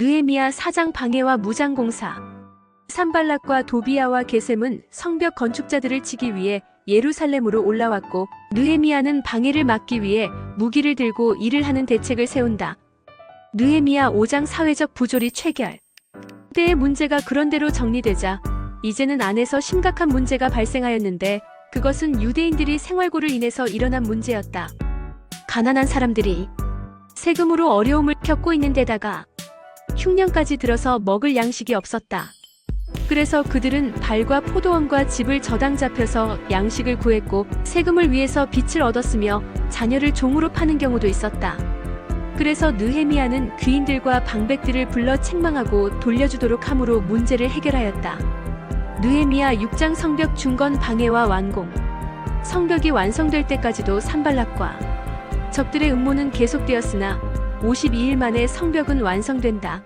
느헤미야 사장 방해와 무장공사 산발락과 도비아와 게셈은 성벽 건축자들을 치기 위해 예루살렘으로 올라왔고 느헤미야는 방해를 막기 위해 무기를 들고 일을 하는 대책을 세운다. 느헤미야 5장 사회적 부조리 체결 때의 문제가 그런대로 정리되자 이제는 안에서 심각한 문제가 발생하였는데 그것은 유대인들이 생활고를 인해서 일어난 문제였다. 가난한 사람들이 세금으로 어려움을 겪고 있는 데다가 흉년까지 들어서 먹을 양식이 없었다. 그래서 그들은 발과 포도원과 집을 저당 잡혀서 양식을 구했고 세금을 위해서 빚을 얻었으며 자녀를 종으로 파는 경우도 있었다. 그래서 느헤미야는 귀인들과 방백들을 불러 책망하고 돌려주도록 함으로 문제를 해결하였다. 느헤미야 6장 성벽 중건 방해와 완공. 성벽이 완성될 때까지도 산발락과 적들의 음모는 계속되었으나 52일 만에 성벽은 완성된다.